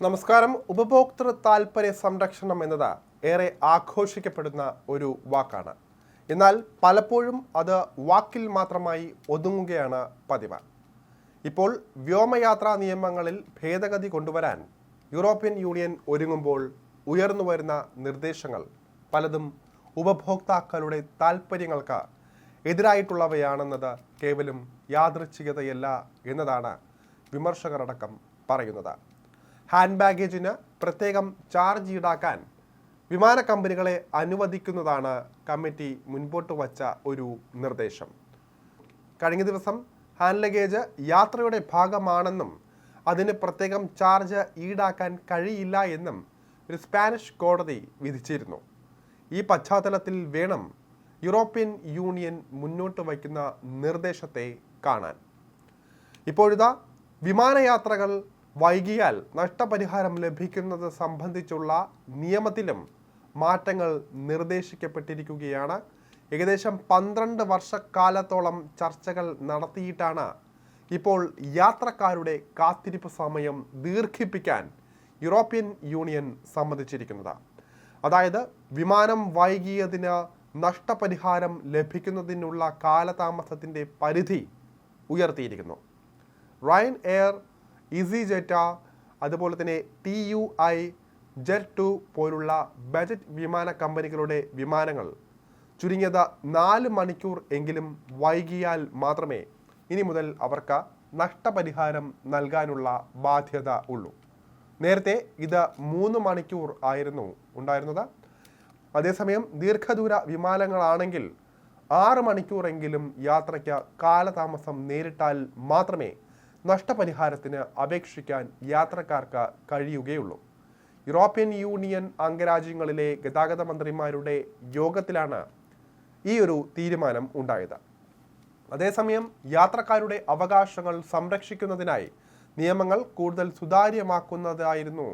നമസ്കാരം. ഉപഭോക്തൃ താൽപ്പര്യ സംരക്ഷണം എന്നത് ഏറെ ആഘോഷിക്കപ്പെടുന്ന ഒരു വാക്കാണ്. എന്നാൽ പലപ്പോഴും അത് വാക്കിൽ മാത്രമായി ഒതുങ്ങുകയാണ് പതിവ്. ഇപ്പോൾ വ്യോമയാത്രാ നിയമങ്ങളിൽ ഭേദഗതി കൊണ്ടുവരാൻ യൂറോപ്യൻ യൂണിയൻ ഒരുങ്ങുമ്പോൾ ഉയർന്നു വരുന്ന നിർദ്ദേശങ്ങൾ പലതും ഉപഭോക്താക്കളുടെ താൽപ്പര്യങ്ങൾക്ക് എതിരായിട്ടുള്ളവയാണെന്നത് കേവലം യാദൃച്ഛികതയല്ല എന്നതാണ് വിമർശകരടക്കം പറയുന്നത്. ഹാൻഡ് ബാഗേജിന് പ്രത്യേകം ചാർജ് ഈടാക്കാൻ വിമാന കമ്പനികളെ അനുവദിക്കുന്നതാണ് കമ്മിറ്റി മുൻപോട്ട് വച്ച ഒരു നിർദ്ദേശം. കഴിഞ്ഞ ദിവസം ഹാൻഡ് ലഗേജ് യാത്രയുടെ ഭാഗമാണെന്നും അതിന് പ്രത്യേകം ചാർജ് ഈടാക്കാൻ കഴിയില്ല എന്നും ഒരു സ്പാനിഷ് കോടതി വിധിച്ചിരുന്നു. ഈ പശ്ചാത്തലത്തിൽ വേണം യൂറോപ്യൻ യൂണിയൻ മുന്നോട്ട് വയ്ക്കുന്ന നിർദ്ദേശത്തെ കാണാൻ. ഇപ്പോഴിതാ വിമാനയാത്രകൾ വൈകിയാൽ നഷ്ടപരിഹാരം ലഭിക്കുന്നത് സംബന്ധിച്ചുള്ള നിയമത്തിലും മാറ്റങ്ങൾ നിർദ്ദേശിക്കപ്പെട്ടിരിക്കുകയാണ്. ഏകദേശം പന്ത്രണ്ട് വർഷക്കാലത്തോളം ചർച്ചകൾ നടത്തിയിട്ടാണ് ഇപ്പോൾ യാത്രക്കാരുടെ കാത്തിരിപ്പ് സമയം ദീർഘിപ്പിക്കാൻ യൂറോപ്യൻ യൂണിയൻ സമ്മതിച്ചിരിക്കുന്നത്. അതായത് വിമാനം വൈകിയതിന് നഷ്ടപരിഹാരം ലഭിക്കുന്നതിനുള്ള കാലതാമസത്തിന്റെ പരിധി ഉയർത്തിയിരിക്കുന്നു. റൈൻ എയർ ഇസി ജെറ്റ അതുപോലെ തന്നെ T U I jet two പോലുള്ള ബജറ്റ് വിമാന കമ്പനികളുടെ വിമാനങ്ങൾ. ചുരുങ്ങിയത് നാല് മണിക്കൂർ എങ്കിലും വൈകിയാൽ മാത്രമേ ഇനി മുതൽ അവർക്ക് നഷ്ടപരിഹാരം നൽകാനുള്ള ബാധ്യത ഉള്ളൂ. നേരത്തെ ഇത് മൂന്ന് മണിക്കൂർ ആയിരുന്നു ഉണ്ടായിരുന്നത്. അതേസമയം ദീർഘദൂര വിമാനങ്ങളാണെങ്കിൽ ആറ് മണിക്കൂറെങ്കിലും യാത്രയ്ക്ക് കാലതാമസം നേരിട്ടാൽ മാത്രമേ നഷ്ടപരിഹാരത്തിന് അപേക്ഷിക്കാൻ യാത്രക്കാർക്ക് കഴിയുകയുള്ളൂ. യൂറോപ്യൻ യൂണിയൻ അംഗരാജ്യങ്ങളിലെ ഗതാഗത മന്ത്രിമാരുടെ യോഗത്തിലാണ് ഈ ഒരു തീരുമാനം ഉണ്ടായത്. അതേസമയം യാത്രക്കാരുടെ അവകാശങ്ങൾ സംരക്ഷിക്കുന്നതിനായി നിയമങ്ങൾ കൂടുതൽ സുതാര്യമാക്കുന്നതായിരുന്നു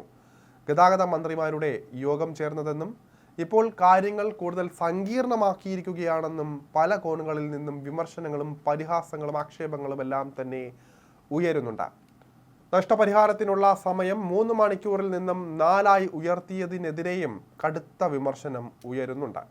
ഗതാഗത മന്ത്രിമാരുടെ യോഗം ചേർന്നതെന്നും ഇപ്പോൾ കാര്യങ്ങൾ കൂടുതൽ സങ്കീർണമാക്കിയിരിക്കുകയാണെന്നും പല കോണുകളിൽ നിന്നും വിമർശനങ്ങളും പരിഹാസങ്ങളും ആക്ഷേപങ്ങളും എല്ലാം തന്നെ ഉയരുന്നുണ്ട്. നഷ്ടപരിഹാരത്തിനുള്ള സമയം മൂന്ന് മണിക്കൂറിൽ നിന്നും നാലായി ഉയർത്തിയതിനെതിരെയും കടുത്ത വിമർശനം ഉയരുന്നുണ്ട്.